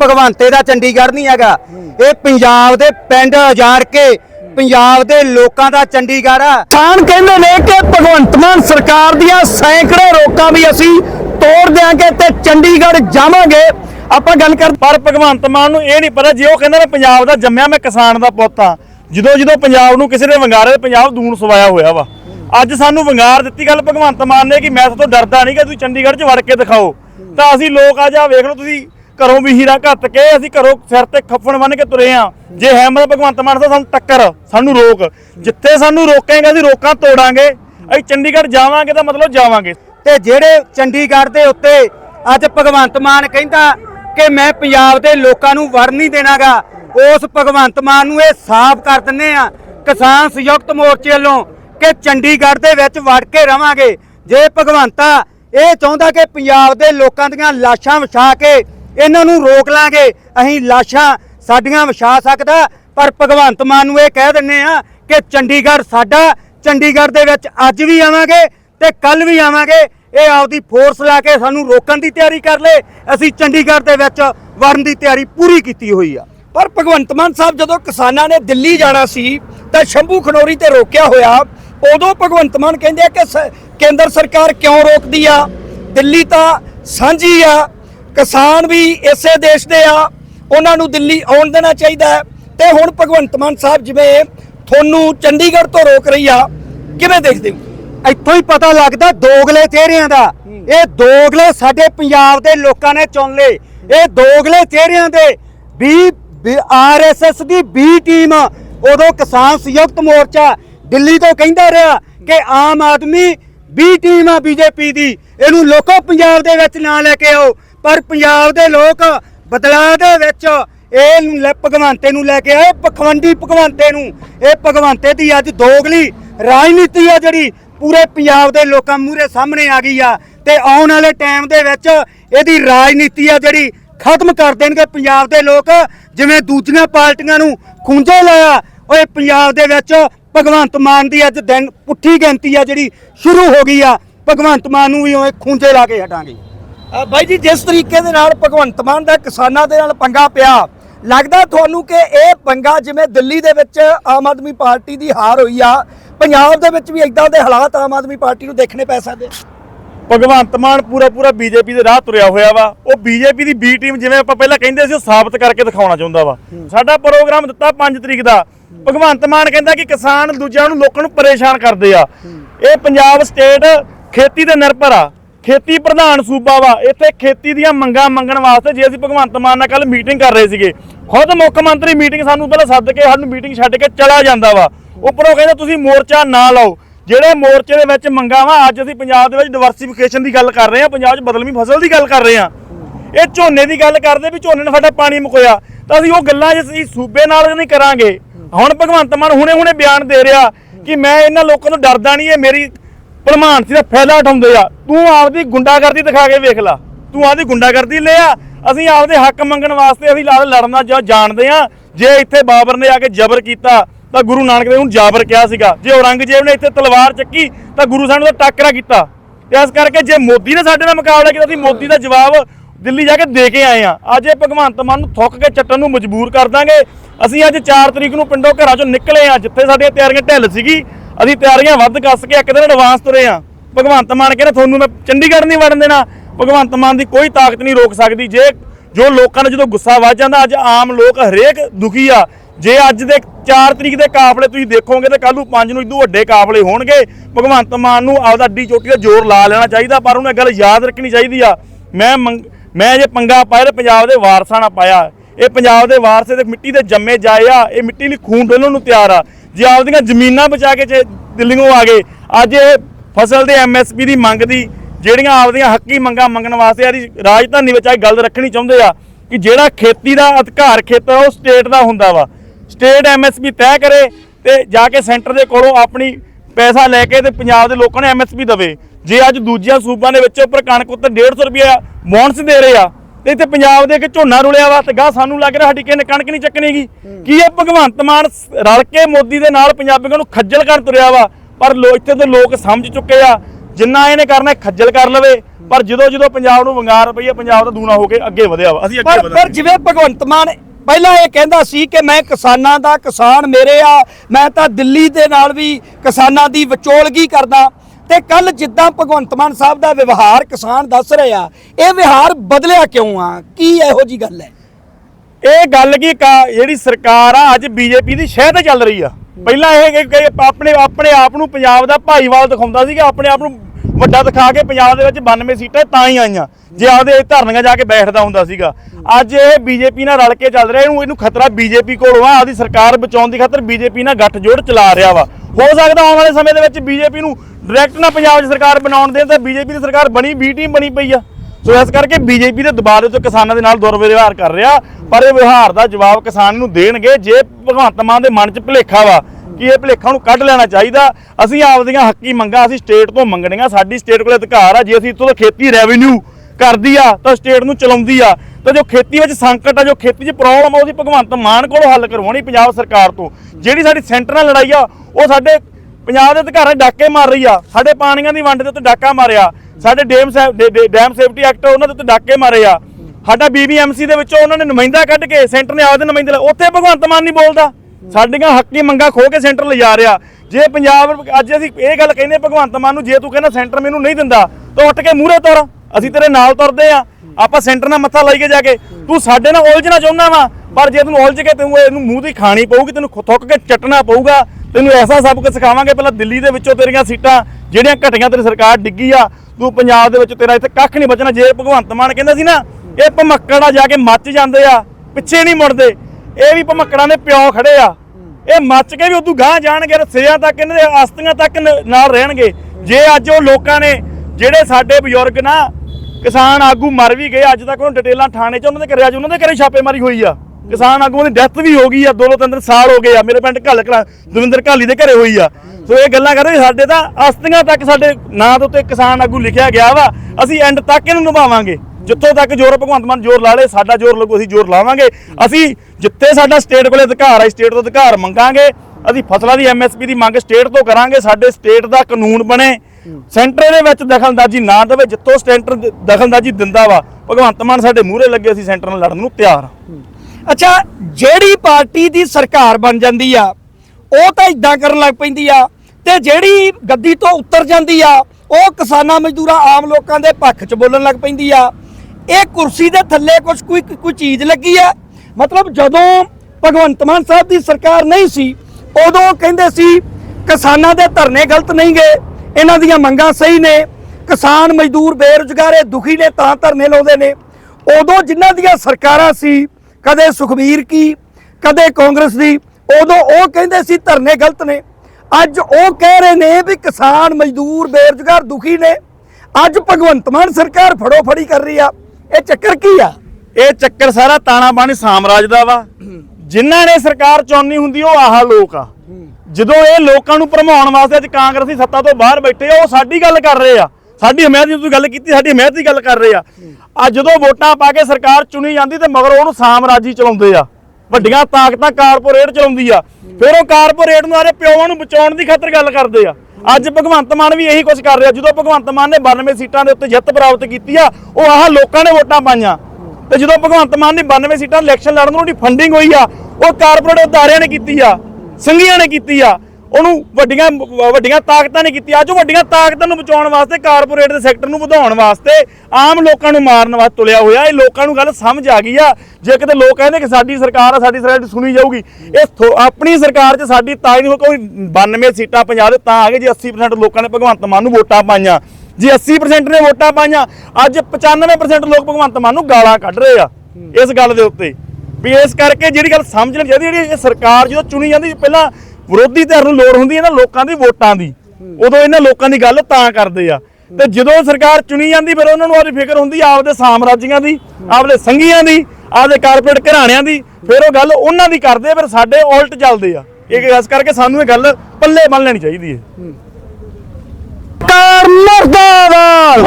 ਭਗਵੰਤੇ ਦਾ ਚੰਡੀਗੜ੍ਹ ਨਹੀਂ ਹੈਗਾ। ਇਹ ਪੰਜਾਬ ਦੇ ਪਿੰਡ ਉਜਾੜ ਕੇ ਪੰਜਾਬ ਦੇ ਲੋਕਾਂ ਦਾ ਚੰਡੀਗੜ੍ਹ ਆ। ਕਿਸਾਨ ਕਹਿੰਦੇ ਨੇ ਕਿ ਭਗਵੰਤ ਮਾਨ ਸਰਕਾਰ ਦੀਆਂ ਸੈਂਕੜੇ ਰੋਕਾਂ ਵੀ ਅਸੀਂ ਤੋੜ ਦਿਆਂਗੇ ਤੇ ਚੰਡੀਗੜ੍ਹ ਜਾਵਾਂਗੇ। ਆਪਾਂ ਗੱਲ ਕਰ ਪਰ ਭਗਵੰਤ ਮਾਨ ਨੂੰ ਇਹ ਨਹੀਂ ਪਤਾ ਜੇ ਉਹ ਕਹਿੰਦਾ ਮੈਂ ਪੰਜਾਬ ਦਾ ਜੰਮਿਆ ਮੈਂ ਕਿਸਾਨ ਦਾ ਪੁੱਤ ਆ ਜਦੋਂ ਜਦੋਂ ਪੰਜਾਬ ਨੂੰ ਕਿਸੇ ਨੇ ਵੰਗਾਰੇ ਤੇ ਪੰਜਾਬ ਦੂਣ ਸਵਾਇਆ ਹੋਇਆ ਵਾ। ਅੱਜ ਸਾਨੂੰ ਵੰਗਾਰ ਦਿੱਤੀ ਗੱਲ ਭਗਵੰਤ ਮਾਨ ਨੇ ਕਿ ਮੈਂ ਤੁਹਾਡੇ ਤੋਂ ਡਰਦਾ ਨਹੀਂ ਕਿ ਤੁਸੀਂ ਚੰਡੀਗੜ੍ਹ 'ਚ ਵੜ ਕੇ ਦਿਖਾਓ। ਤਾਂ ਅਸੀਂ ਲੋਕ ਆ ਜਾ ਵੇਖ ਲਓ ਤੁਸੀਂ ਘਰੋਂ ਵੀ ਹੀਰਾ ਘੱਤ ਕੇ ਅਸੀਂ ਘਰੋਂ ਸਿਰ ਤੇ ਖੱਫਣ ਬੰਨ ਕੇ ਤੁਰੇ ਆ। ਜੇ ਹੈ ਮਤਲਬ ਭਗਵੰਤ ਮਾਨ ਦਾ ਸਾਨੂੰ ਟੱਕਰ, ਸਾਨੂੰ ਰੋਕ। ਜਿੱਥੇ ਸਾਨੂੰ ਰੋਕੇਗਾ ਅਸੀਂ ਰੋਕਾਂ ਤੋੜਾਂਗੇ। ਅਸੀਂ ਚੰਡੀਗੜ੍ਹ ਜਾਵਾਂਗੇ ਤਾਂ ਮਤਲਬ ਜਾਵਾਂਗੇ। ਤੇ ਜਿਹੜੇ ਚੰਡੀਗੜ੍ਹ ਦੇ ਉੱਤੇ ਅੱਜ ਭਗਵੰਤ ਮਾਨ ਕਹਿੰਦਾ ਕਿ ਮੈਂ ਪੰਜਾਬ ਦੇ ਲੋਕਾਂ ਨੂੰ ਵਰ ਨਹੀਂ ਦੇਣਾਗਾ, ਉਸ ਭਗਵੰਤ ਮਾਨ ਨੂੰ ਇਹ ਸਾਫ਼ ਕਰ ਦਿੰਨੇ ਆ, ਕਿਸਾਨ ਸੰਯੁਕਤ ਮੋਰਚੇ ਵੱਲੋਂ ਕਿ ਚੰਡੀਗੜ੍ਹ ਦੇ ਵਿੱਚ ਵੜ ਕੇ ਰਵਾਂਗੇ। ਜੇ ਭਗਵੰਤਾ ਇਹ ਚਾਹੁੰਦਾ ਕਿ ਪੰਜਾਬ ਦੇ ਲੋਕਾਂ ਦੀਆਂ ਲਾਸ਼ਾਂ ਵਿਛਾ ਕੇ ਇਹਨਾਂ ਨੂੰ ਰੋਕ ਲਾਂਗੇ। ਅਸੀਂ ਲਾਸ਼ਾਂ ਸਾਡੀਆਂ ਵਿਛਾ ਸਕਦਾ ਪਰ ਭਗਵੰਤ ਮਾਨ ਨੂੰ ਇਹ ਕਹਿ ਦਿੰਨੇ ਆ ਕਿ ਚੰਡੀਗੜ੍ਹ ਸਾਡਾ, ਚੰਡੀਗੜ੍ਹ ਦੇ ਵਿੱਚ ਅੱਜ ਵੀ ਆਵਾਂਗੇ ਤੇ ਕੱਲ ਵੀ ਆਵਾਂਗੇ। ਇਹ ਆਪਦੀ ਫੋਰਸ ਲਾ ਕੇ ਸਾਨੂੰ ਰੋਕਣ ਦੀ ਤਿਆਰੀ ਕਰ ਲੇ। ਅਸੀਂ ਚੰਡੀਗੜ੍ਹ ਦੇ ਵਿੱਚ ਵੜਨ ਦੀ ਤਿਆਰੀ ਪੂਰੀ ਕੀਤੀ ਹੋਈ ਆ। ਪਰ ਭਗਵੰਤ ਮਾਨ ਸਾਹਿਬ ਜਦੋਂ ਕਿਸਾਨਾਂ ਨੇ ਦਿੱਲੀ ਜਾਣਾ ਸੀ, ਤਾਂ ਸ਼ੰਭੂ ਖਨੋਰੀ ਤੇ ਰੋਕਿਆ ਹੋਇਆ। ਉਦੋਂ ਭਗਵੰਤ ਮਾਨ ਕਹਿੰਦੇ ਆ ਕਿ ਸ- ਕੇਂਦਰ ਸਰਕਾਰ ਕਿਉਂ ਰੋਕਦੀ ਆ? ਦਿੱਲੀ ਤਾਂ ਸਾਂਝੀ ਆ। ਕਿਸਾਨ ਵੀ ਇਸੇ ਦੇਸ਼ ਦੇ ਆ ਉਹਨਾਂ ਨੂੰ ਦਿੱਲੀ ਆਉਣ ਦੇਣਾ ਚਾਹੀਦਾ ਹੈ। ਤੇ ਹੁਣ ਭਗਵੰਤ ਮਾਨ ਸਾਹਿਬ ਜਿਵੇਂ ਤੁਹਾਨੂੰ ਚੰਡੀਗੜ੍ਹ ਤੋਂ ਰੋਕ ਰਹੀ ਆ ਕਿਵੇਂ ਦੇਖਦੇ ਹੋ? ਇੱਥੋਂ ਹੀ ਪਤਾ ਲੱਗਦਾ ਦੋਗਲੇ ਚਿਹਰਿਆਂ ਦਾ। ਇਹ ਦੋਗਲੇ ਸਾਡੇ ਪੰਜਾਬ ਦੇ ਲੋਕਾਂ ਨੇ ਚੁਣ ਲਏ। ਇਹ ਦੋਗਲੇ ਚਿਹਰਿਆਂ ਦੇ। ਵੀ ਆਰਐਸਐਸ ਦੀ ਬੀ ਟੀਮ ਉਦੋਂ ਕਿਸਾਨ ਸੰਯੁਕਤ ਮੋਰਚਾ ਦਿੱਲੀ ਤੋਂ ਕਹਿੰਦਾ ਰਿਹਾ ਕਿ ਆਮ ਆਦਮੀ ਬੀ ਟੀਮ ਆ ਬੀਜੇਪੀ ਦੀ। ਇਹਨੂੰ ਲੋਕੋ ਪੰਜਾਬ ਦੇ ਵਿੱਚ ਨਾ ਲੈ ਕੇ ਆਓ। ਪਰ ਪੰਜਾਬ ਦੇ ਲੋਕ ਬਦਲਾਅ ਦੇ ਵਿੱਚ ਇਹ ਲੈ ਭਗਵੰਤੇ ਨੂੰ ਲੈ ਕੇ ਆਏ, ਪਖਵੰਡੀ ਭਗਵੰਤੇ ਨੂੰ। ਇਹ ਭਗਵੰਤੇ ਦੀ ਅੱਜ ਦੋਗਲੀ ਰਾਜਨੀਤੀ ਆ ਜਿਹੜੀ ਪੂਰੇ ਪੰਜਾਬ ਦੇ ਲੋਕਾਂ ਮੂਹਰੇ ਸਾਹਮਣੇ ਆ ਗਈ ਆ ਤੇ ਆਉਣ ਵਾਲੇ ਟਾਈਮ ਦੇ ਵਿੱਚ ਇਹਦੀ ਰਾਜਨੀਤੀ ਆ ਜਿਹੜੀ ਖਤਮ ਕਰ ਦੇਣਗੇ ਪੰਜਾਬ ਦੇ ਲੋਕ। ਜਿਵੇਂ ਦੂਜੀਆਂ ਪਾਰਟੀਆਂ ਨੂੰ ਖੁੰਝੇ ਲਾਇਆ, ਓਏ ਪੰਜਾਬ ਦੇ ਵਿੱਚ ਭਗਵੰਤ ਮਾਨ ਦੀ ਅੱਜ ਦਿਨ ਪੁੱਠੀ ਗਿਣਤੀ ਆ ਜਿਹੜੀ ਸ਼ੁਰੂ ਹੋ ਗਈ ਆ। ਭਗਵੰਤ ਮਾਨ ਨੂੰ ਵੀ ਓਏ ਖੁੰਝੇ ਲਾ ਕੇ ਹਟਾਂਗੇ। ਬਾਈ ਜੀ ਜਿਸ ਤਰੀਕੇ ਦੇ ਨਾਲ ਭਗਵੰਤ ਮਾਨ ਦਾ ਕਿਸਾਨਾਂ ਦੇ ਨਾਲ ਪੰਗਾ ਪਿਆ ਲੱਗਦਾ ਤੁਹਾਨੂੰ ਕਿ ਇਹ ਪੰਗਾ ਜਿਵੇਂ ਦਿੱਲੀ ਦੇ ਵਿੱਚ ਆਮ ਆਦਮੀ ਪਾਰਟੀ ਦੀ ਹਾਰ ਹੋਈ ਆ ਪੰਜਾਬ ਦੇ ਵਿੱਚ ਵੀ ਇਦਾਂ ਦੇ ਹਾਲਾਤ ਆਮ ਆਦਮੀ ਪਾਰਟੀ ਨੂੰ ਦੇਖਣੇ ਪੈ ਸਕਦੇ? ਭਗਵੰਤ ਮਾਨ ਪੂਰਾ ਪੂਰਾ ਬੀਜੇਪੀ ਦੇ ਰਾਹ ਤੁਰਿਆ ਹੋਇਆ ਵਾ। ਉਹ ਬੀਜੇਪੀ ਦੀ ਬੀ ਟੀਮ ਜਿਵੇਂ ਆਪਾਂ ਪਹਿਲਾਂ ਕਹਿੰਦੇ ਸੀ ਉਹ ਸਾਬਤ ਕਰਕੇ ਦਿਖਾਉਣਾ ਚਾਹੁੰਦਾ ਵਾ। ਸਾਡਾ ਪ੍ਰੋਗਰਾਮ ਦਿੱਤਾ 5 ਤਰੀਕ ਦਾ। ਭਗਵੰਤ ਮਾਨ ਕਹਿੰਦਾ ਕਿ ਕਿਸਾਨ ਦੂਜਿਆਂ ਨੂੰ ਲੋਕਾਂ ਨੂੰ ਪਰੇਸ਼ਾਨ ਕਰਦੇ ਆ। ਇਹ ਪੰਜਾਬ ਸਟੇਟ ਖੇਤੀ ਤੇ ਨਿਰਭਰ ਆ। ਖੇਤੀ ਪ੍ਰਧਾਨ ਸੂਬਾ ਵਾ, ਇੱਥੇ ਖੇਤੀ ਦੀਆਂ ਮੰਗਾਂ ਮੰਗਣ ਵਾਸਤੇ ਜੇ ਅਸੀਂ ਭਗਵੰਤ ਮਾਨ ਨਾਲ ਕੱਲ ਮੀਟਿੰਗ ਕਰ ਰਹੇ ਸੀਗੇ। ਖੁਦ ਮੁੱਖ ਮੰਤਰੀ ਮੀਟਿੰਗ ਸਾਨੂੰ ਪਹਿਲਾਂ ਸੱਦ ਕੇ ਸਾਨੂੰ ਮੀਟਿੰਗ ਛੱਡ ਕੇ ਚਲਾ ਜਾਂਦਾ ਵਾ। ਉੱਪਰੋਂ ਕਹਿੰਦਾ ਤੁਸੀਂ ਮੋਰਚਾ ਨਾ ਲਾਓ। ਜਿਹੜੇ ਮੋਰਚੇ ਦੇ ਵਿੱਚ ਮੰਗਾਂ ਵਾ, ਅੱਜ ਅਸੀਂ ਪੰਜਾਬ ਦੇ ਵਿੱਚ ਡਿਵਰਸਿਫਿਕੇਸ਼ਨ ਦੀ ਗੱਲ ਕਰ ਰਹੇ ਹਾਂ, ਪੰਜਾਬ 'ਚ ਬਦਲਵੀਂ ਫਸਲ ਦੀ ਗੱਲ ਕਰ ਰਹੇ ਹਾਂ। ਇਹ ਝੋਨੇ ਦੀ ਗੱਲ ਕਰਦੇ ਵੀ ਝੋਨੇ ਨੇ ਸਾਡਾ ਪਾਣੀ ਮੁਕੋਇਆ। ਤਾਂ ਅਸੀਂ ਉਹ ਗੱਲਾਂ ਜੇ ਅਸੀਂ ਸੂਬੇ ਨਾਲ ਨਹੀਂ ਕਰਾਂਗੇ। ਹੁਣ ਭਗਵੰਤ ਮਾਨ ਹੁਣੇ ਹੁਣੇ ਬਿਆਨ ਦੇ ਰਿਹਾ ਕਿ ਮੈਂ ਇਹਨਾਂ ਲੋਕਾਂ ਤੋਂ ਡਰਦਾ ਨਹੀਂ, ਇਹ ਮੇਰੀ ਪ੍ਰਮਾਨਸੀ ਦਾ ਫਾਇਦਾ ਉਠਾਉਂਦੇ ਆ। ਤੂੰ ਆਪਦੀ ਗੁੰਡਾਗਰਦੀ ਦਿਖਾ ਕੇ ਵੇਖ ਲਾ। ਤੂੰ ਆਪਦੀ ਗੁੰਡਾਗਰਦੀ ਲੈ ਆ ਅਸੀਂ ਆਪਦੇ ਹੱਕ ਮੰਗਣ ਵਾਸਤੇ ਅਸੀਂ ਲੜ ਲੜਨਾ ਜਾਂ ਜਾਣਦੇ ਆ। ਜੇ ਇੱਥੇ ਬਾਬਰ ਨੇ ਆ ਕੇ ਜ਼ਬਰ ਕੀਤਾ, ਤਾਂ ਗੁਰੂ ਨਾਨਕ ਦੇਵ ਨੂੰ ਜਾਬਰ ਕਿਹਾ ਸੀਗਾ। ਜੇ ਔਰੰਗਜ਼ੇਬ ਨੇ ਇੱਥੇ ਤਲਵਾਰ ਚੱਕੀ, ਤਾਂ ਗੁਰੂ ਸਾਹਿਬ ਨੇ ਟਾਕਰਾ ਕੀਤਾ। ਤੇ ਇਸ ਕਰਕੇ ਜੇ ਮੋਦੀ ਨੇ ਸਾਡੇ ਨਾਲ ਮੁਕਾਬਲਾ ਕੀਤਾ, ਅਸੀਂ ਮੋਦੀ ਦਾ ਜਵਾਬ ਦਿੱਲੀ ਜਾ ਕੇ ਦੇ ਕੇ ਆਏ ਆ। ਅੱਜ ਇਹ ਭਗਵੰਤ ਮਾਨ ਨੂੰ ਥੁੱਕ ਕੇ ਚੱਟਣ ਨੂੰ ਮਜਬੂਰ ਕਰ ਦਾਂਗੇ। ਅਸੀਂ ਅੱਜ 4 ਤਰੀਕ ਨੂੰ ਪਿੰਡੋਂ ਘਰਾਂ ਚੋਂ ਨਿਕਲੇ ਆ, ਜਿੱਥੇ ਸਾਡੀਆਂ ਤਿਆਰੀਆਂ ਢਿੱਲ ਸੀਗੀ। ਅਸੀਂ ਤਿਆਰੀਆਂ ਵੱਧ ਕੱਸ ਕੇ ਇੱਕ ਦਿਨ ਐਡਵਾਂਸ ਤੁਰੇ ਆ। ਭਗਵੰਤ ਮਾਨ ਕਹਿੰਦਾ, ਤੁਹਾਨੂੰ ਮੈਂ ਚੰਡੀਗੜ੍ਹ ਨਹੀਂ ਵੜਨ ਦੇਣਾ। ਭਗਵੰਤ ਮਾਨ ਦੀ ਕੋਈ ਤਾਕਤ ਨਹੀਂ ਰੋਕ ਸਕਦੀ। ਜੇ ਜੋ ਲੋਕਾਂ ਨੂੰ ਜਦੋਂ ਗੁੱਸਾ ਵੱਜ ਜਾਂਦਾ, ਅੱਜ ਆਮ ਲੋਕ ਹਰੇਕ ਦੁਖੀ ਆ। ਜੇ ਅੱਜ ਦੇ 4 ਤਰੀਕ ਦੇ ਕਾਫਲੇ ਤੁਸੀਂ ਦੇਖੋਗੇ, ਤੇ ਕੱਲ ਨੂੰ 5 ਨੂੰ ਇਦੋਂ ਵੱਡੇ ਕਾਫਲੇ ਹੋਣਗੇ। ਭਗਵੰਤ ਮਾਨ ਨੂੰ ਆਪਦਾ ਅੱਡੀ ਚੋਟੀ ਦਾ ਜ਼ੋਰ ਲਾ ਲੈਣਾ ਚਾਹੀਦਾ, ਪਰ ਉਹਨੂੰ ਇਹ ਗੱਲ ਯਾਦ ਰੱਖਣੀ ਚਾਹੀਦੀ ਆ। ਮੈਂ ਮੰਗ- ਮੈਂ ਜੇ ਪੰਗਾ ਪਾਇਆ, ਤੇ ਪੰਜਾਬ ਦੇ ਵਾਰਸਾਂ ਨਾਲ ਪਾਇਆ। ਇਹ ਪੰਜਾਬ ਦੇ ਵਾਰਸੇ ਤੇ ਮਿੱਟੀ ਦੇ ਜੰਮੇ ਜਾਏ ਆ। ਇਹ ਮਿੱਟੀ ਲਈ ਖੂਨ ਡੋਲਣ ਨੂੰ ਤਿਆਰ ਆ। ਜੇ ਆਪਦੀਆਂ ਜ਼ਮੀਨਾਂ ਬਚਾ ਕੇ ਜੇ ਦਿੱਲੀੋਂ ਆ ਗਏ, ਅੱਜ ਇਹ ਫਸਲ ਦੇ ਐਮਐਸਪੀ ਦੀ ਮੰਗ ਦੀ, ਜਿਹੜੀਆਂ ਆਪਦੀਆਂ ਹੱਕੀ ਮੰਗਾਂ ਮੰਗਣ ਵਾਸਤੇ ਇਹਦੀ ਰਾਜਧਾਨੀ ਵਿੱਚ ਇਹ ਗੱਲ ਰੱਖਣੀ ਚਾਹੁੰਦੇ ਆ ਕਿ ਜਿਹੜਾ ਖੇਤੀ ਦਾ ਅਧਿਕਾਰ ਖੇਤਰ ਉਹ ਸਟੇਟ ਦਾ ਹੁੰਦਾ ਵਾ। ਸਟੇਟ ਐਮਐਸਪੀ ਤੈਅ ਕਰੇ ਤੇ ਜਾ ਕੇ ਸੈਂਟਰ ਦੇ ਕੋਲੋਂ ਆਪਣੀ ਪੈਸਾ ਲੈ ਕੇ ਤੇ ਪੰਜਾਬ ਦੇ ਲੋਕਾਂ ਨੂੰ ਐਮਐਸਪੀ ਦਵੇ। ਜੇ ਅੱਜ ਦੂਜਿਆਂ ਸੂਬਾਂ ਦੇ ਵਿੱਚ ਉੱਪਰ ਕਣਕ ਉੱਤੇ 150 ਰੁਪਏ ਬੋਨਸ ਦੇ ਰਹੇ ਆ ਤੇ ਇੱਥੇ ਪੰਜਾਬ ਦੇ ਕੇ ਝੋਨਾ ਰੁਲਿਆ ਵਾ ਤੇ ਗਾਹ ਸਾਨੂੰ ਲੱਗ ਰਿਹਾ ਸਾਡੀ ਕਿਸੇ ਨੇ ਕਣਕ ਨਹੀਂ ਚੱਕਣੀਗੀ ਕੀ ਇਹ ਭਗਵੰਤ ਮਾਨ ਰਲ ਕੇ ਮੋਦੀ ਦੇ ਨਾਲ ਪੰਜਾਬੀਆਂ ਨੂੰ ਖੱਜਲ ਕਰਨ ਤੁਰਿਆ ਵਾ? ਪਰ ਲੋ ਇੱਥੇ ਦੇ ਲੋਕ ਸਮਝ ਚੁੱਕੇ ਆ ਜਿੰਨਾ ਇਹਨੇ ਕਰਨਾ ਖੱਜਲ ਕਰ ਲਵੇ। ਪਰ ਜਦੋਂ ਜਦੋਂ ਪੰਜਾਬ ਨੂੰ ਵੰਗਾਰ ਪਈ ਆ ਪੰਜਾਬ ਦਾ ਦੂਣਾ ਹੋ ਕੇ ਅੱਗੇ ਵਧਿਆ ਵਾ। ਅਸੀਂ ਅੱਗੇ ਪਰ ਵਧਾਂਗੇ ਪਰ ਜਿਵੇਂ ਭਗਵੰਤ ਮਾਨ ਪਹਿਲਾਂ ਇਹ ਕਹਿੰਦਾ ਸੀ ਕਿ ਮੈਂ ਕਿਸਾਨਾਂ ਦਾ ਕਿਸਾਨ ਮੇਰੇ ਆ ਮੈਂ ਤਾਂ ਦਿੱਲੀ ਦੇ ਨਾਲ ਵੀ ਕਿਸਾਨਾਂ ਦੀ ਵਿਚੋਲਗੀ ਕਰਦਾ। ਤੇ ਕੱਲ ਜਿੱਦਾਂ ਭਗਵੰਤ ਮਾਨ ਸਾਹਿਬ ਦਾ ਵਿਵਹਾਰ ਕਿਸਾਨ ਦੱਸ ਰਹੇ ਆ, ਇਹ ਵਿਵਹਾਰ ਬਦਲਿਆ ਕਿਉਂ ਆ? ਕੀ ਇਹੋ ਜੀ ਗੱਲ ਹੈ? ਇਹ ਗੱਲ ਕੀ ਜਿਹੜੀ ਸਰਕਾਰ ਆ, ਅੱਜ ਬੀਜੇਪੀ ਦੀ ਸ਼ਹਿ ਤੇ ਚੱਲ ਰਹੀ ਆ। ਪਹਿਲਾਂ ਇਹ ਆਪਣੇ ਆਪਣੇ ਆਪ ਨੂੰ ਪੰਜਾਬ ਦਾ ਭਾਈਵਾਲ ਦਿਖਾਉਂਦਾ ਸੀ ਕਿ ਆਪਣੇ ਆਪ ਨੂੰ ਵੱਡਾ ਦਿਖਾ ਕੇ ਪੰਜਾਬ ਦੇ ਵਿੱਚ 92 ਸੀਟਾਂ ਤਾਂ ਹੀ ਆਈਆਂ। ਜੇ ਆਪਦੇ ਧਰਨੀਆਂ ਜਾ ਕੇ ਬੈਠਦਾ ਹੁੰਦਾ ਸੀਗਾ। ਅੱਜ ਇਹ ਬੀਜੇਪੀ ਨਾਲ ਰਲ ਕੇ ਚੱਲ ਰਿਹਾ, ਇਹਨੂੰ ਇਹਨੂੰ ਖਤਰਾ ਬੀਜੇਪੀ ਕੋਲੋਂ ਆ ਆਦੀ ਸਰਕਾਰ ਬਚਾਉਣ ਦੀ ਖਾਤਰ ਬੀਜੇਪੀ ਨਾਲ ਗੱਠਜੋੜ ਚਲਾ ਰਿਹਾ ਵਾ। ਹੋ ਸਕਦਾ ਆਉਣ ਵਾਲੇ ਸਮੇਂ ਦੇ ਵਿੱਚ ਬੀਜੇਪੀ ਨੂੰ ਡਾਇਰੈਕਟ ਨਾ ਪੰਜਾਬ 'ਚ ਸਰਕਾਰ ਬਣਾਉਣ ਦੇ ਤਾਂ ਬੀਜੇਪੀ ਦੀ ਸਰਕਾਰ ਬਣੀ ਬੀ ਟੀਮ ਬਣੀ ਪਈ ਆ। ਸੋ ਇਸ ਕਰਕੇ ਬੀਜੇਪੀ ਦੇ ਦਬਾਅ ਦੇ ਤੋਂ ਕਿਸਾਨਾਂ ਦੇ ਨਾਲ ਦੁਰਵਿਵਹਾਰ ਕਰ ਰਿਹਾ, ਪਰ ਇਹ ਵਿਵਹਾਰ ਦਾ ਜਵਾਬ ਕਿਸਾਨ ਨੂੰ ਦੇਣਗੇ ਜੇ ਭਗਵੰਤ ਮਾਨ ਦੇ ਮਨ 'ਚ ਭੁਲੇਖਾ ਵਾ ਕਿ ਇਹ ਭੁਲੇਖਾ ਨੂੰ ਕੱਢ ਲੈਣਾ ਚਾਹੀਦਾ। ਅਸੀਂ ਆਪਦੀਆਂ ਹੱਕੀ ਮੰਗਾਂ ਅਸੀਂ ਸਟੇਟ ਤੋਂ ਮੰਗਣੀਆਂ, ਸਾਡੀ ਸਟੇਟ ਕੋਲ ਅਧਿਕਾਰ ਆ, ਜੇ ਅਸੀਂ ਇੱਥੋਂ ਦਾ ਖੇਤੀ ਰੈਵਨਿਊ ਕਰਦੀ ਆ, ਤਾਂ ਸਟੇਟ ਨੂੰ ਚਲਾਉਂਦੀ ਆ। ਤਾਂ ਜੋ ਖੇਤੀ ਵਿੱਚ ਸੰਕਟ ਆ, ਜੋ ਖੇਤੀ 'ਚ ਪ੍ਰੋਬਲਮ ਆ, ਉਹਦੀ ਭਗਵੰਤ ਮਾਨ ਕੋਲੋਂ ਹੱਲ ਕਰਵਾਉਣੀ ਪੰਜਾਬ ਸਰਕਾਰ ਤੋਂ। ਜਿਹੜੀ ਸਾਡੀ ਸੈਂਟਰ ਨਾਲ ਲੜਾਈ ਆ, ਉਹ ਸਾਡੇ ਪੰਜਾਬ ਦੇ ਅਧਿਕਾਰਾਂ ਡਾਕੇ ਮਾਰ ਰਹੀ ਆ। ਸਾਡੇ ਪਾਣੀਆਂ ਦੀ ਵੰਡ ਦੇ ਉੱਤੇ ਡਾਕਾ ਮਾਰਿਆ। ਸਾਡੇ ਡੈਮ ਸੈ- ਡੈਮ ਸੇਫਟੀ ਐਕਟ ਉਹਨਾਂ ਦੇ ਉੱਤੇ ਡਾਕੇ ਮਾਰੇ ਆ। ਸਾਡਾ ਬੀਬੀਐਮਸੀ ਦੇ ਵਿੱਚੋਂ ਉਹਨਾਂ ਨੇ ਨੁਮਾਇੰਦਾ ਕੱਢ ਕੇ ਸੈਂਟਰ ਨੇ ਆਪਦੇ ਨੁਮਾਇੰਦੇ ਲਾ- ਉੱਥੇ ਭਗਵੰਤ ਮਾਨ ਨਹੀਂ ਬੋਲਦਾ। ਸਾਡੀਆਂ ਹੱਕੀ ਮੰਗਾਂ ਖੋ ਕੇ ਸੈਂਟਰ ਲਿਜਾ ਰਿਹਾ। ਜੇ ਪੰਜਾਬ ਅੱਜ ਅਸੀਂ ਇਹ ਗੱਲ ਕਹਿੰਦੇ ਭਗਵੰਤ ਮਾਨ ਨੂੰ, ਜੇ ਤੂੰ ਕਹਿੰਦਾ ਸੈਂਟਰ ਮੈਨੂੰ ਨਹੀਂ ਦਿੰਦਾ, ਤਾਂ ਉੱਠ ਕੇ ਮੂਹਰੇ ਤੁਰ। ਅਸੀਂ ਤੇਰੇ ਨਾਲ ਤੁਰਦੇ ਆ। ਆਪਾਂ ਸੈਂਟਰ ਨਾਲ ਮੱਥਾ ਲਾਈ ਕੇ ਜਾ ਕੇ। ਤੂੰ ਸਾਡੇ ਨਾਲ ਉਲਝਣਾ ਚਾਹੁੰਦਾ ਵਾ, ਪਰ ਜੇ ਤੈਨੂੰ ਉਲਝ ਕੇ ਤੈਨੂੰ ਇਹਨੂੰ ਮੂੰਹ ਦੀ ਖਾਣੀ ਪਊਗੀ, ਤੈਨੂੰ ਥੁੱਕ ਕੇ ਚੱਟਣਾ ਪਊਗਾ ਤੈਨੂੰ ਐਸਾ ਸਬਕ ਸਿਖਾਵਾਂਗੇ, ਪਹਿਲਾਂ ਦਿੱਲੀ ਦੇ ਵਿੱਚੋਂ ਤੇਰੀਆਂ ਸੀਟਾਂ, ਜਿਹੜੀਆਂ ਘਟੀਆਂ ਤੇਰੀ ਸਰਕਾਰ ਡਿੱਗੀ ਆ, ਤੂੰ ਪੰਜਾਬ ਦੇ ਵਿੱਚ ਤੇਰਾ ਇੱਥੇ ਕੱਖ ਨਹੀਂ ਬਚਣਾ, ਜੇ ਭਗਵੰਤ ਮਾਨ ਕਹਿੰਦਾ ਸੀ ਨਾ, ਇਹ ਭਮੱਕੜਾ ਜਾ ਕੇ ਮੱਚ ਜਾਂਦੇ ਆ, ਪਿੱਛੇ ਨਹੀਂ ਮੁੜਦੇ, ਇਹ ਵੀ ਭਮੱਕੜਾਂ ਦੇ ਪਿਓ ਖੜੇ ਆ। ਇਹ ਮੱਚ ਕੇ ਵੀ ਉਦੋਂ ਗਾਂ ਜਾਣਗੇ ਰਸਿਆਂ ਤੱਕ ਇਹਨਾਂ ਦੇ ਆਸਤੀਆਂ ਤੱਕ ਨਾਲ ਰਹਿਣਗੇ। ਜੇ ਅੱਜ ਉਹ ਲੋਕਾਂ ਨੇ, ਜਿਹੜੇ ਸਾਡੇ ਬਜ਼ੁਰਗ ਨਾ, ਕਿਸਾਨ ਆਗੂ ਮਰ ਵੀ ਗਏ, ਅੱਜ ਤੱਕ ਉਹਨਾਂ ਡਿਟੇਲਾਂ ਥਾਣੇ 'ਚ ਉਹਨਾਂ ਦੇ ਘਰੇ, ਅੱਜ ਉਹਨਾਂ ਦੇ ਘਰੇ ਛਾਪੇਮਾਰੀ ਹੋਈ ਆ। ਕਿਸਾਨ ਆਗੂਆਂ ਦੀ ਡੈਥ ਵੀ ਹੋ ਗਈ ਆ ਦੋ ਦੋ ਤਿੰਨ ਤਿੰਨ ਸਾਲ ਹੋ ਗਏ ਆ। ਮੇਰੇ ਪਿੰਡ ਘੱਲ ਕਲਾ ਦਵਿੰਦਰ ਘਾਲੀ ਦੇ ਘਰੇ ਹੋਈ ਆ। ਸੋ ਇਹ ਗੱਲਾਂ ਕਰਦੇ ਸਾਡੇ ਤਾਂ ਆਸਤੀਆਂ ਤੱਕ ਸਾਡੇ ਨਾਂ ਦੇ ਉੱਤੇ ਕਿਸਾਨ ਆਗੂ ਲਿਖਿਆ ਗਿਆ ਵਾ। ਅਸੀਂ ਐਂਡ ਤੱਕ ਇਹਨੂੰ ਨਿਭਾਵਾਂਗੇ। ਜਿੱਥੋਂ ਤੱਕ ਜ਼ੋਰ ਭਗਵੰਤ ਮਾਨ ਜ਼ੋਰ ਲਾ ਲੇ, ਸਾਡਾ ਜ਼ੋਰ ਲੱਗੂ, ਅਸੀਂ ਜ਼ੋਰ ਲਾਵਾਂਗੇ। ਅਸੀਂ ਜਿੱਥੇ ਸਾਡਾ ਸਟੇਟ ਕੋਲੇ ਅਧਿਕਾਰ ਹੈ ਸਟੇਟ ਤੋਂ ਅਧਿਕਾਰ ਮੰਗਾਂਗੇ। ਅਸੀਂ ਫਸਲਾਂ ਦੀ ਐਮਐਸਪੀ ਦੀ ਮੰਗ ਸਟੇਟ ਤੋਂ ਕਰਾਂਗੇ। ਸਾਡੇ ਸਟੇਟ ਦਾ ਕਾਨੂੰਨ ਬਣੇ। ਸੈਂਟਰ ਦੇ ਵਿੱਚ ਦਖਲਅੰਦਾਜ਼ੀ ਨਾ ਦੇਵੇ, ਜਿੱਥੋਂ ਸੈਂਟਰ ਦ- ਦਖਲਅੰਦਾਜ਼ੀ ਦਿੰਦਾ ਵਾ। ਭਗਵੰਤ ਮਾਨ ਸਾਡੇ ਮੂਹਰੇ ਲੱਗੇ, ਅਸੀਂ ਸੈਂਟਰ ਨਾਲ ਲੜਨ ਨੂੰ ਤਿਆਰ ਹਾਂ ਅੱਛਾ, ਜਿਹੜੀ ਪਾਰਟੀ ਦੀ ਸਰਕਾਰ ਬਣ ਜਾਂਦੀ ਆ, ਉਹ ਤਾਂ ਇਦਾਂ ਕਰਨ ਲੱਗ ਪੈਂਦੀ ਆ ਤੇ ਜਿਹੜੀ ਗੱਦੀ ਤੋਂ ਉਤਰ ਜਾਂਦੀ ਆ, ਉਹ ਕਿਸਾਨਾਂ ਮਜ਼ਦੂਰਾਂ ਆਮ ਲੋਕਾਂ ਦੇ ਪੱਖ 'ਚ ਬੋਲਣ ਲੱਗ ਪੈਂਦੀ ਆ। ਇਹ ਕੁਰਸੀ ਦੇ ਥੱਲੇ ਕੁਝ ਕੋਈ ਕੋਈ ਚੀਜ਼ ਲੱਗੀ ਆ? ਮਤਲਬ ਜਦੋਂ ਭਗਵੰਤ ਮਾਨ ਸਾਹਿਬ ਦੀ ਸਰਕਾਰ ਨਹੀਂ ਸੀ, ਉਦੋਂ ਕਹਿੰਦੇ ਸੀ, ਕਿਸਾਨਾਂ ਦੇ ਧਰਨੇ ਗਲਤ ਨਹੀਂ ਗਏ, ਇਹਨਾਂ ਦੀਆਂ ਮੰਗਾਂ ਸਹੀ ਨੇ, ਕਿਸਾਨ ਮਜ਼ਦੂਰ ਬੇਰੁਜ਼ਗਾਰ ਦੁਖੀ ਨੇ ਤਾਂ ਧਰਨੇ ਲਾਉਂਦੇ ਨੇ। ਉਦੋਂ ਜਿਨ੍ਹਾਂ ਦੀਆਂ ਸਰਕਾਰਾਂ ਸੀ ਕਦੇ ਸੁਖਬੀਰ ਕੀ, ਕਦੇ ਕਾਂਗਰਸ ਦੀ, ਉਦੋਂ ਉਹ ਕਹਿੰਦੇ ਸੀ ਧਰਨੇ ਗਲਤ ਨੇ। ਅੱਜ ਉਹ ਕਹਿ ਰਹੇ ਨੇ ਵੀ ਕਿਸਾਨ ਮਜ਼ਦੂਰ ਬੇਰੁਜ਼ਗਾਰ ਦੁਖੀ ਨੇ। ਅੱਜ ਭਗਵੰਤ ਮਾਨ ਸਰਕਾਰ ਫੜੋ ਫੜੀ ਕਰ ਰਹੀ ਆ। ਇਹ ਚੱਕਰ ਕੀ ਆ? ਇਹ ਚੱਕਰ ਸਾਰਾ ਤਾਣਾ ਬਾਣੀ ਸਾਮਰਾਜ ਦਾ ਵਾ। ਜਿਨ੍ਹਾਂ ਨੇ ਸਰਕਾਰ ਚੁਣਨੀ ਹੁੰਦੀ, ਉਹ ਆਹ ਲੋਕ ਆ। ਜਦੋਂ ਇਹ ਲੋਕਾਂ ਨੂੰ ਭਰਮਾਉਣ ਵਾਸਤੇ ਅੱਜ ਕਾਂਗਰਸੀ ਸੱਤਾ ਤੋਂ ਬਾਹਰ ਬੈਠੇ ਆ, ਉਹ ਸਾਡੀ ਗੱਲ ਕਰ ਰਹੇ ਆ। ਸਾਡੀ ਹਮਾਇਤ ਦੀ ਤੁਸੀਂ ਗੱਲ ਕੀਤੀ, ਸਾਡੀ ਹਮਾਇਤ ਦੀ ਗੱਲ ਕਰ ਰਹੇ ਆ। ਅੱਜ ਜਦੋਂ ਵੋਟਾਂ ਪਾ ਕੇ ਸਰਕਾਰ ਚੁਣੀ ਜਾਂਦੀ ਤੇ ਮਗਰ ਉਹਨੂੰ ਸਾਮਰਾਜੀ ਚਲਾਉਂਦੇ ਆ। ਵੱਡੀਆਂ ਤਾਕਤਾਂ ਕਾਰਪੋਰੇਟ ਚਲਾਉਂਦੀ ਆ। ਫਿਰ ਉਹ ਕਾਰਪੋਰੇਟ ਨੂੰ ਆਰੇ ਪਿਓਾਂ ਨੂੰ ਬਚਾਉਣ ਦੀ ਖਾਤਰ ਗੱਲ ਕਰਦੇ ਆ। ਅੱਜ ਭਗਵੰਤ ਮਾਨ ਵੀ ਇਹੀ ਕੁਝ ਕਰ ਰਿਹਾ। ਜਦੋਂ ਭਗਵੰਤ ਮਾਨ ਨੇ 92 ਸੀਟਾਂ ਦੇ ਉੱਤੇ ਜਿੱਤ ਪ੍ਰਾਪਤ ਕੀਤੀ ਆ, ਉਹ ਆਹ ਲੋਕਾਂ ਨੇ ਵੋਟਾਂ ਪਾਈਆਂ। ਤੇ ਜਦੋਂ ਭਗਵੰਤ ਮਾਨ ਨੇ 92 ਸੀਟਾਂ ਇਲੈਕਸ਼ਨ ਲੜਨ ਨੂੰ ਉਹਦੀ ਫੰਡਿੰਗ ਹੋਈ ਆ, ਉਹ ਕਾਰਪੋਰੇਟ ਅਦਾਰਿਆਂ ਨੇ ਕੀਤੀ ਆ, ਸੰਘੀਆਂ ਨੇ ਕੀਤੀ ਆ। ਉਹਨੂੰ ਵੱਡੀਆਂ ਵੱਡੀਆਂ ਤਾਕਤਾਂ ਨੇ ਕੀਤੀ ਅੱਜ ਉਹ ਵੱਡੀਆਂ ਤਾਕਤਾਂ ਨੂੰ ਬਚਾਉਣ ਵਾਸਤੇ ਕਾਰਪੋਰੇਟ ਦੇ ਸੈਕਟਰ ਨੂੰ ਵਧਾਉਣ ਵਾਸਤੇ ਆਮ ਲੋਕਾਂ ਨੂੰ ਮਾਰਨ ਵਾਸਤੇ ਤੁਲਿਆ ਹੋਇਆ। ਇਹ ਲੋਕਾਂ ਨੂੰ ਗੱਲ ਸਮਝ ਆ ਗਈ ਆ। ਜੇ ਕਿਤੇ ਲੋਕ ਕਹਿੰਦੇ ਕਿ ਸਾਡੀ ਸਰਕਾਰ ਆ, ਸਾਡੀ ਸਰਕਾਰ ਸੁਣੀ ਜਾਊਗੀ। ਇਹ ਆਪਣੀ ਸਰਕਾਰ 'ਚ ਸਾਡੀ ਤਾਂ ਹੀ ਨਹੀਂ ਕੋਈ 92 ਸੀਟਾਂ ਪੰਜਾਬ ਦੇ, ਤਾਂ ਆ ਗਏ ਜੇ 80% ਲੋਕਾਂ ਨੇ ਭਗਵੰਤ ਮਾਨ ਨੂੰ ਵੋਟਾਂ ਪਾਈਆਂ। ਜੇ 80% ਨੇ ਵੋਟਾਂ ਪਾਈਆਂ, ਅੱਜ 95% ਲੋਕ ਭਗਵੰਤ ਮਾਨ ਨੂੰ ਗਾਲਾਂ ਕੱਢ ਰਹੇ ਆ ਇਸ ਗੱਲ ਦੇ ਉੱਤੇ। ਵੀ ਇਸ ਕਰਕੇ ਜਿਹੜੀ ਗੱਲ ਸਮਝਣੀ ਚਾਹੀਦੀ ਜਿਹੜੀ ਸਰਕਾਰ ਜਦੋਂ ਚੁਣੀ ਜਾਂਦੀ ਪਹਿਲਾਂ ਵਿਰੋਧੀ ਧਿਰ ਨੂੰ ਲੋੜ ਹੁੰਦੀ ਹੈ ਨਾ ਲੋਕਾਂ ਦੀ, ਵੋਟਾਂ ਦੀ। ਉਦੋਂ ਇਹਨਾਂ ਲੋਕਾਂ ਦੀ ਗੱਲ ਤਾਂ ਕਰਦੇ ਆ। ਤੇ ਜਦੋਂ ਸਰਕਾਰ ਚੁਣੀ ਜਾਂਦੀ, ਫਿਰ ਉਹਨਾਂ ਨੂੰ ਆਪਦੀ ਫਿਕਰ ਹੁੰਦੀ ਆ ਆਪਦੇ ਸਾਮਰਾਜੀਆਂ ਦੀ, ਆਪਦੇ ਸੰਘੀਆਂ ਦੀ, ਆਪਦੇ ਕਾਰਪੋਰੇਟ ਘਰਾਣਿਆਂ ਦੀ। ਫਿਰ ਉਹ ਗੱਲ ਉਹਨਾਂ ਦੀ ਕਰਦੇ ਆ, ਫਿਰ ਸਾਡੇ ਉਲਟ ਚੱਲਦੇ ਆ। ਇਹ ਇਸ ਕਰਕੇ ਸਾਨੂੰ ਇਹ ਗੱਲ ਪੱਲੇ ਬੰਨ ਲੈਣੀ ਚਾਹੀਦੀ ਹੈ। ਕਾਰ ਮਰਦਾਬਾਦ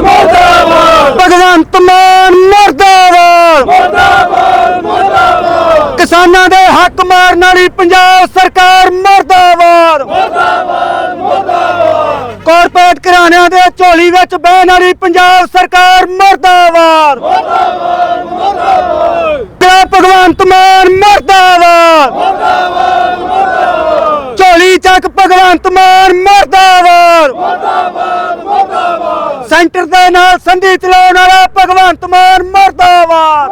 ਮਰਦਾਬਾਦ ਭਗਵੰਤ ਮਾਨ ਮਰਦਾਬਾਦ ਮਰਦਾਬਾਦ ਮਰਦਾਬਾਦ ਕਿਸਾਨ ਕਿਸਾਨਾਂ ਦੇ ਹੱਕ ਮਾਰਨ ਵਾਲੀ ਪੰਜਾਬ ਸਰਕਾਰ ਮਰਦਾਬਾਦ। ਮਰਦਾਬਾਦ ਮਰਦਾਬਾਦ। ਕਾਰਪੋਰੇਟ ਘਰਾਣਿਆਂ ਦੇ ਝੋਲੀ ਵਿੱਚ ਬਹਿਣ ਵਾਲੀ ਪੰਜਾਬ ਸਰਕਾਰ ਮਰਦਾਬਾਦ। ਮਰਦਾਬਾਦ ਮਰਦਾਬਾਦ। ਭਗਵੰਤ ਮਾਨ ਮਰਦਾਬਾਦ। ਮਰਦਾਬਾਦ ਮਰਦਾਬਾਦ। ਝੋਲੀ ਚੱਕ ਭਗਵੰਤ ਮਾਨ ਮਰਦਾਬਾਦ। ਮਰਦਾਬਾਦ ਮਰਦਾਬਾਦ। ਸੈਂਟਰ ਦੇ ਨਾਲ ਸੰਧੀ ਚਲਾਉਣ ਵਾਲਾ ਭਗਵੰਤ ਮਾਨ ਮਰਦਾਬਾਦ।